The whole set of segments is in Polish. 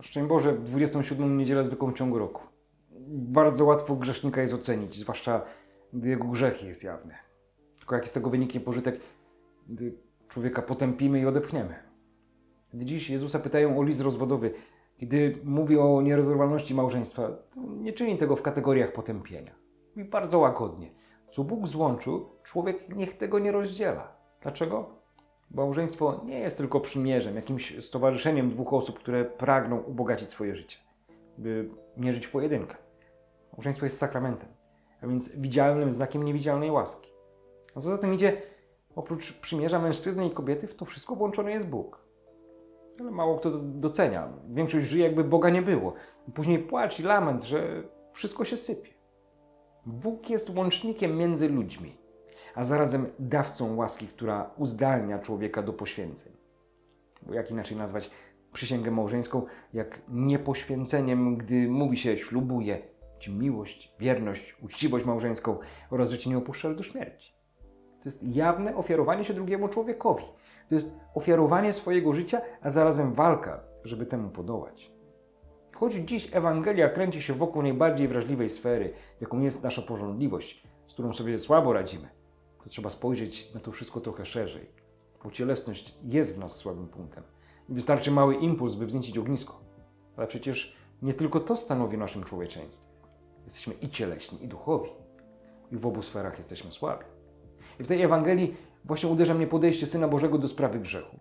Szczęść Boże, w 27 niedzielę zwykłą w ciągu roku. Bardzo łatwo grzesznika jest ocenić, zwłaszcza gdy jego grzech jest jawny. Tylko jaki z tego wyniknie pożytek, gdy człowieka potępimy i odepchniemy. Gdy dziś Jezusa pytają o list rozwodowy, kiedy mówi o nierozerwalności małżeństwa, to nie czyni tego w kategoriach potępienia. Mówi bardzo łagodnie. Co Bóg złączył, człowiek niech tego nie rozdziela. Dlaczego? Małżeństwo nie jest tylko przymierzem, jakimś stowarzyszeniem dwóch osób, które pragną ubogacić swoje życie, by nie żyć w pojedynkę. Małżeństwo jest sakramentem, a więc widzialnym znakiem niewidzialnej łaski. A co za tym idzie, oprócz przymierza mężczyzny i kobiety, w to wszystko włączony jest Bóg. Ale mało kto docenia. Większość żyje, jakby Boga nie było. Później płacz i lament, że wszystko się sypie. Bóg jest łącznikiem między ludźmi, a zarazem dawcą łaski, która uzdalnia człowieka do poświęceń. Bo jak inaczej nazwać przysięgę małżeńską, jak niepoświęceniem, gdy mówi się ślubuje ci miłość, wierność, uczciwość małżeńską oraz że cię nie opuszczasz do śmierci. To jest jawne ofiarowanie się drugiemu człowiekowi. To jest ofiarowanie swojego życia, a zarazem walka, żeby temu podołać. Choć dziś Ewangelia kręci się wokół najbardziej wrażliwej sfery, jaką jest nasza porządliwość, z którą sobie słabo radzimy, to trzeba spojrzeć na to wszystko trochę szerzej, bo cielesność jest w nas słabym punktem. Wystarczy mały impuls, by wzniecić ognisko. Ale przecież nie tylko to stanowi naszym człowieczeństwie. Jesteśmy i cieleśni, i duchowi. I w obu sferach jesteśmy słabi. I w tej Ewangelii właśnie uderza mnie podejście Syna Bożego do sprawy grzechu.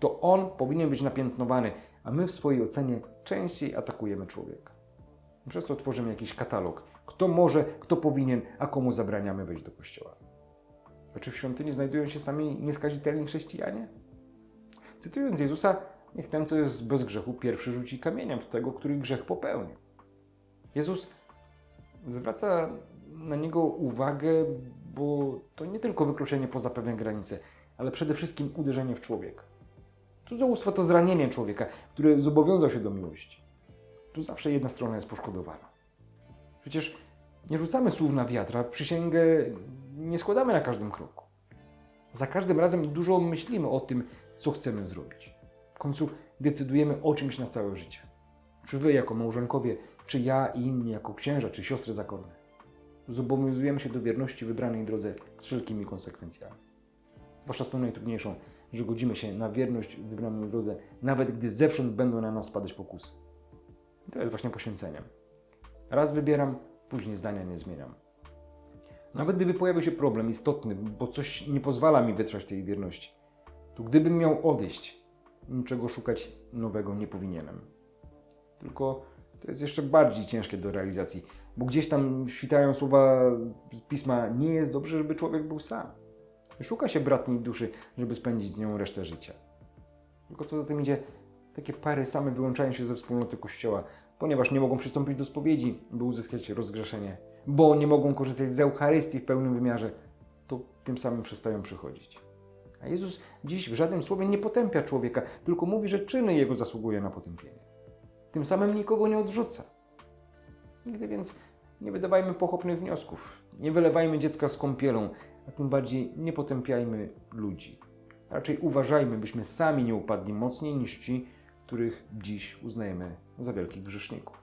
To On powinien być napiętnowany, a my w swojej ocenie częściej atakujemy człowieka. Przez to tworzymy jakiś katalog. Kto może, kto powinien, a komu zabraniamy wejść do kościoła. A czy w świątyni znajdują się sami nieskazitelni chrześcijanie? Cytując Jezusa, niech ten, co jest bez grzechu, pierwszy rzuci kamieniem w tego, który grzech popełnił. Jezus zwraca na niego uwagę, bo to nie tylko wykroczenie poza pewne granice, ale przede wszystkim uderzenie w człowieka. Cudzołóstwo to zranienie człowieka, który zobowiązał się do miłości. Tu zawsze jedna strona jest poszkodowana. Przecież nie rzucamy słów na wiatra, przysięgę nie składamy na każdym kroku. Za każdym razem dużo myślimy o tym, co chcemy zrobić. W końcu decydujemy o czymś na całe życie. Czy wy jako małżonkowie, czy ja i inni jako księża, czy siostry zakonne. Zobowiązujemy się do wierności wybranej drodze z wszelkimi konsekwencjami. Zwłaszcza z tą najtrudniejszą, że godzimy się na wierność wybranej drodze, nawet gdy zewsząd będą na nas spadać pokusy. I to jest właśnie poświęceniem. Raz wybieram, później zdania nie zmieniam. Nawet gdyby pojawił się problem istotny, bo coś nie pozwala mi wytrwać tej wierności, to gdybym miał odejść, niczego szukać nowego nie powinienem. Tylko to jest jeszcze bardziej ciężkie do realizacji, bo gdzieś tam świtają słowa z pisma: Nie jest dobrze, żeby człowiek był sam. Szuka się bratniej duszy, żeby spędzić z nią resztę życia. Tylko co za tym idzie, takie pary same wyłączają się ze wspólnoty kościoła, ponieważ nie mogą przystąpić do spowiedzi, by uzyskać rozgrzeszenie, bo nie mogą korzystać z Eucharystii w pełnym wymiarze, to tym samym przestają przychodzić. A Jezus dziś w żadnym słowie nie potępia człowieka, tylko mówi, że czyny jego zasługują na potępienie. Tym samym nikogo nie odrzuca. Nigdy więc nie wydawajmy pochopnych wniosków, nie wylewajmy dziecka z kąpielą, a tym bardziej nie potępiajmy ludzi. Raczej uważajmy, byśmy sami nie upadli mocniej niż ci, których dziś uznajemy za wielkich grzeszników.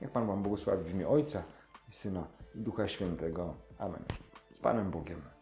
Niech Pan Wam błogosławi w imię Ojca i Syna i Ducha Świętego. Amen. Z Panem Bogiem.